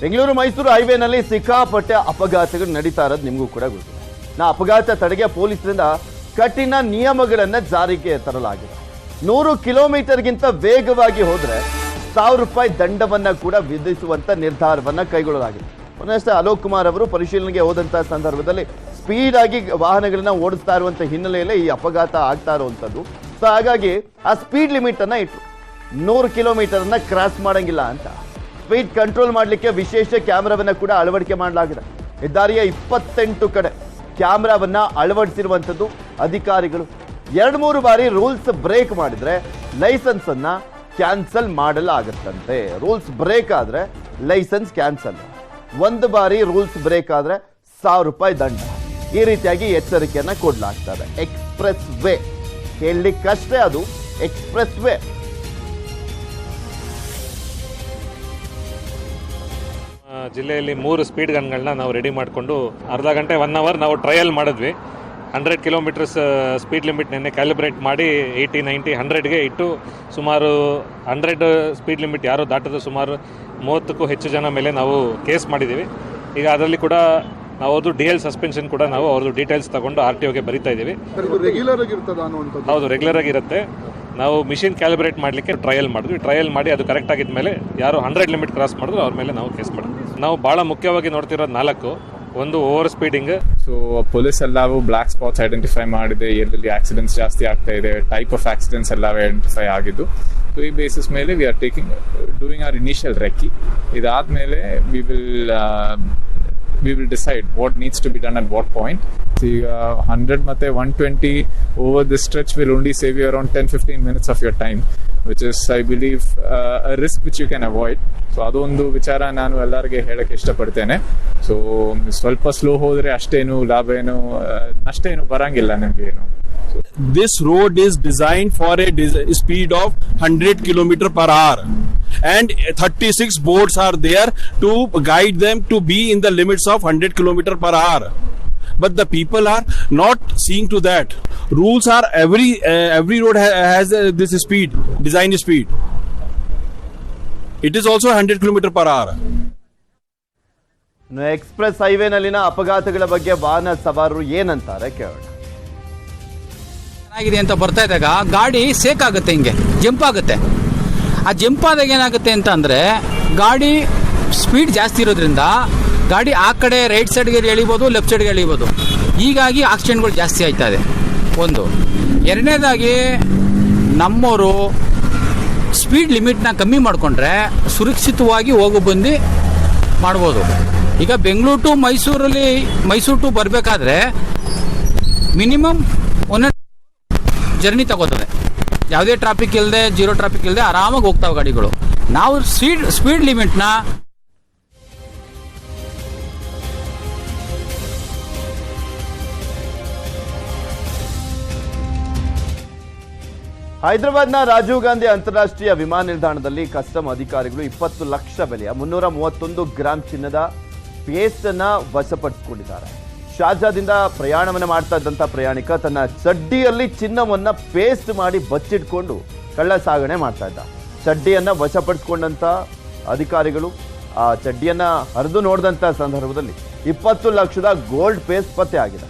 ಬೆಂಗಳೂರು ಮೈಸೂರು ಹೈವೇನಲ್ಲಿ ಸಿಕ್ಕಾಪಟ್ಟೆ ಅಪಘಾತಗಳು ನಡೀತಾ ಇರೋದು ನಿಮಗೂ ಕೂಡ ಗೊತ್ತು. ನಾ ಅಪಘಾತ ತಡೆಗೆ ಪೊಲೀಸರಿಂದ ಕಠಿಣ ನಿಯಮಗಳನ್ನು ಜಾರಿಗೆ ತರಲಾಗಿದೆ. ನೂರು ಕಿಲೋಮೀಟರ್ಗಿಂತ ವೇಗವಾಗಿ ಹೋದರೆ ಸಾವಿರ ರೂಪಾಯಿ ದಂಡವನ್ನ ಕೂಡ ವಿಧಿಸುವಂಥ ನಿರ್ಧಾರವನ್ನ ಕೈಗೊಳ್ಳಲಾಗಿದೆ. ಒಂದಷ್ಟೇ ಅಲೋಕ್ ಕುಮಾರ್ ಅವರು ಪರಿಶೀಲನೆಗೆ ಹೋದಂಥ ಸಂದರ್ಭದಲ್ಲಿ ಸ್ಪೀಡ್ ಆಗಿ ವಾಹನಗಳನ್ನ ಓಡಿಸ್ತಾ ಇರುವಂಥ ಹಿನ್ನೆಲೆಯಲ್ಲಿ ಈ ಅಪಘಾತ ಆಗ್ತಾ ಇರುವಂಥದ್ದು ಸೊ ಹಾಗಾಗಿ ಆ ಸ್ಪೀಡ್ ಲಿಮಿಟನ್ನು ಇಟ್ಟರು ನೂರು ಕಿಲೋಮೀಟರನ್ನ ಕ್ರಾಸ್ ಮಾಡೋಂಗಿಲ್ಲ ಅಂತ. ಸ್ಪೀಡ್ ಕಂಟ್ರೋಲ್ ಮಾಡಲಿಕ್ಕೆ ವಿಶೇಷ ಕ್ಯಾಮ್ರಾವನ್ನು ಕೂಡ ಅಳವಡಿಕೆ ಮಾಡಲಾಗಿದೆ. ಹೆದ್ದಾರಿಯ ಇಪ್ಪತ್ತೆಂಟು ಕಡೆ ಕ್ಯಾಮ್ರಾವನ್ನು ಅಳವಡಿಸಿರುವಂಥದ್ದು ಅಧಿಕಾರಿಗಳು. ಎರಡು ಮೂರು ಬಾರಿ ರೂಲ್ಸ್ ಬ್ರೇಕ್ ಮಾಡಿದರೆ ಲೈಸೆನ್ಸನ್ನು ಕ್ಯಾನ್ಸಲ್ ಮಾಡಲಾಗುತ್ತಂತೆ. ರೂಲ್ಸ್ ಬ್ರೇಕ್ ಆದರೆ ಲೈಸೆನ್ಸ್ ಕ್ಯಾನ್ಸಲ್. ಒಂದು ಬಾರಿ ರೂಲ್ಸ್ ಬ್ರೇಕ್ ಆದರೆ ಸಾವಿರ ರೂಪಾಯಿ ದಂಡ. ಈ ರೀತಿಯಾಗಿ ಎಚ್ಚರಿಕೆಯನ್ನು ಕೊಡಲಾಗ್ತದೆ. ಎಕ್ಸ್ಪ್ರೆಸ್ ವೇ ಹೇಳಲಿಕ್ಕಷ್ಟೇ ಅದು. ಎಕ್ಸ್ಪ್ರೆಸ್ ವೇ ಜಿಲ್ಲೆಯಲ್ಲಿ ಮೂರು ಸ್ಪೀಡ್ ಗನ್ಗಳನ್ನ ನಾವು ರೆಡಿ ಮಾಡಿಕೊಂಡು ಅರ್ಧ ಗಂಟೆ ಒನ್ ಅವರ್ ನಾವು ಟ್ರಯಲ್ ಮಾಡಿದ್ವಿ. ಹಂಡ್ರೆಡ್ ಕಿಲೋಮೀಟರ್ಸ್ ಸ್ಪೀಡ್ ಲಿಮಿಟ್ ನಿನ್ನೆ ಕ್ಯಾಲಿಬ್ರೇಟ್ ಮಾಡಿ ಏಯ್ಟಿ ನೈಂಟಿ ಹಂಡ್ರೆಡ್ಗೆ ಇಟ್ಟು ಸುಮಾರು ಹಂಡ್ರೆಡ್ ಸ್ಪೀಡ್ ಲಿಮಿಟ್ ಯಾರು ದಾಟದ ಸುಮಾರು ಮೂವತ್ತಕ್ಕೂ ಹೆಚ್ಚು ಜನ ಮೇಲೆ ನಾವು ಕೇಸ್ ಮಾಡಿದ್ದೀವಿ. ಈಗ ಅದರಲ್ಲಿ ಕೂಡ ನಾವು ಅವ್ರದ್ದು ಡಿ ಎಲ್ ಸಸ್ಪೆನ್ಷನ್ ಕೂಡ ನಾವು ಅವ್ರದ್ದು ಡೀಟೇಲ್ಸ್ ತಗೊಂಡು ಆರ್ ಟಿ ಒಗೆ ಬರಿತಾ ಇದ್ದೀವಿ. ಹೌದು ರೆಗ್ಯುಲರ್ ಆಗಿರುತ್ತೆ ನಾವು ಮಿಷಿನ್ ಕ್ಯಾಲಿಬ್ರೇಟ್ ಮಾಡಲಿಕ್ಕೆ ಟ್ರಯಲ್ ಮಾಡಿದ್ವಿ. ಟ್ರಯಲ್ ಮಾಡಿ ಅದು ಕರೆಕ್ಟ್ ಆಗಿದ ಮೇಲೆ ಯಾರು ಹಂಡ್ರೆಡ್ ಲಿಮಿಟ್ ಕ್ರಾಸ್ ಮಾಡಿದ್ರು, ಅವ್ರ ಮೇಲೆ ನಾವು ಕೇಸ್ ಮಾಡಿದ್ವಿ. ನಾವು ಭಾಳ ಮುಖ್ಯವಾಗಿ ನೋಡ್ತಿರೋದು ನಾಲ್ಕು. ಒಂದು ಓವರ್ ಸ್ಪೀಡಿಂಗ್ ಸೊ ಪೊಲೀಸ್ ಎಲ್ಲವೂ ಬ್ಲಾಕ್ ಸ್ಪಾಟ್ಸ್ ಐಡೆಂಟಿಫೈ ಮಾಡಿದೆ. ಎಲ್ಲೆಲ್ಲಿ ಆಕ್ಸಿಡೆಂಟ್ಸ್ ಜಾಸ್ತಿ ಆಗ್ತಾ ಇದೆ. ಟೈಪ್ ಆಫ್ ಆಕ್ಸಿಡೆಂಟ್ಸ್ ಎಲ್ಲ ಐಡೆಂಟಿಫೈ ಆಗಿದ್ದು. ಸೊ ಈ ಬೇಸಿಸ್ ಮೇಲೆ we are taking doing are initial recce ಇದಾದ್ಮೇಲೆ we will we will decide what needs to be done at what point ಈಗ ಹಂಡ್ರೆಡ್ ಮತ್ತೆ one twenty over the stretch will only save you around ten fifteen minutes of your time which is I believe risk which you can avoid so ಅದೊಂದು ವಿಚಾರ ನಾನು ಎಲ್ಲರಿಗೆ ಹೇಳಕ್ಕೆ ಇಷ್ಟಪಡ್ತೇನೆ. So ಸ್ವಲ್ಪ slow ಹೋದ್ರೆ ಅಷ್ಟೇನು ಲಾಭ ಏನು ಏನು ಬರಂಗಿಲ್ಲ ನಿಮ್ಗೆ ಏನು. Road is designed for a dis- speed of 100 kilometer per hour. And 36 boards are there to guide them to be in the limits of 100 km per hour but the people are not seeing to that rules are every uh, every road ha- has uh, this speed design speed it is also 100 km per hour ಇನ್ನು express ಹೈವೇನಲ್ಲಿನ ಅಪಘಾತಗಳ ಬಗ್ಗೆ ವಾಹನ ಸವಾರರು ಏನಂತಾರೆ ಕೇಳೋಣ ಚೆನ್ನಾಗಿದೆ ಅಂತ ಬರ್ತಾ ಇದ್ದಾಗ ಗಾಡಿ ಸೇಕ್ ಆಗುತ್ತೆ ಹಿಂಗೆ ಜಂಪ್ ಆಗುತ್ತೆ ಆ ಜಂಪ್ ಆದಾಗ ಏನಾಗುತ್ತೆ ಅಂತ ಅಂದರೆ ಗಾಡಿ ಸ್ಪೀಡ್ ಜಾಸ್ತಿ ಇರೋದ್ರಿಂದ ಗಾಡಿ ಆ ಕಡೆ ರೈಟ್ ಸೈಡ್ಗೆ ಎಳಿಬೋದು ಲೆಫ್ಟ್ ಸೈಡ್ಗೆ ಎಳಿಬೋದು. ಹೀಗಾಗಿ ಆಕ್ಸಿಡೆಂಟ್ಗಳು ಜಾಸ್ತಿ ಆಯ್ತಾ ಇದೆ. ಒಂದು. ಎರಡನೇದಾಗಿ ನಮ್ಮವರು ಸ್ಪೀಡ್ ಲಿಮಿಟ್ನ ಕಮ್ಮಿ ಮಾಡಿಕೊಂಡ್ರೆ ಸುರಕ್ಷಿತವಾಗಿ ಹೋಗು ಬಂದು ಮಾಡ್ಬೋದು. ಈಗ ಬೆಂಗಳೂರು ಟು ಮೈಸೂರಲ್ಲಿ, ಮೈಸೂರು ಟು ಬರಬೇಕಾದ್ರೆ ಮಿನಿಮಮ್ ಒನ್ ಜರ್ನಿ ತಗೋತದೆ. ಯಾವುದೇ ಟ್ರಾಫಿಕ್ ಇಲ್ಲದೆ ಜೀರೋ ಟ್ರಾಫಿಕ್ ಇಲ್ಲದೆ ಆರಾಮಾಗಿ ಹೋಗ್ತಾವೆ ಗಾಡಿಗಳು. ನಾವು ಸ್ಪೀಡ್ ಸ್ಪೀಡ್ ಲಿಮಿಟ್ನ ಹೈದರಾಬಾದ್ನ ರಾಜೀವ್ ಗಾಂಧಿ ಅಂತಾರಾಷ್ಟ್ರೀಯ ವಿಮಾನ ನಿಲ್ದಾಣದಲ್ಲಿ ಕಸ್ಟಮ್ ಅಧಿಕಾರಿಗಳು ಇಪ್ಪತ್ತು ಲಕ್ಷ ಬೆಲೆಯ ಮುನ್ನೂರ ಮೂವತ್ತೊಂದು ಗ್ರಾಂ ಚಿನ್ನದ ಪೇಸ್ಟ್ ಅನ್ನ ವಶಪಡಿಸಿಕೊಂಡಿದ್ದಾರೆ. ಶಾರ್ಜಾದಿಂದ ಪ್ರಯಾಣವನ್ನು ಮಾಡ್ತಾ ಇದ್ದಂಥ ಪ್ರಯಾಣಿಕ ತನ್ನ ಚಡ್ಡಿಯಲ್ಲಿ ಚಿನ್ನವನ್ನು ಪೇಸ್ಟ್ ಮಾಡಿ ಬಚ್ಚಿಟ್ಕೊಂಡು ಕಳ್ಳ ಸಾಗಣೆ ಮಾಡ್ತಾ ಇದ್ದ. ಚಡ್ಡಿಯನ್ನು ವಶಪಡಿಸ್ಕೊಂಡಂಥ ಅಧಿಕಾರಿಗಳು ಆ ಚಡ್ಡಿಯನ್ನು ಹರಿದು ನೋಡಿದಂಥ ಸಂದರ್ಭದಲ್ಲಿ ಇಪ್ಪತ್ತು ಲಕ್ಷದ ಗೋಲ್ಡ್ ಪೇಸ್ಟ್ ಪತ್ತೆ ಆಗಿದೆ.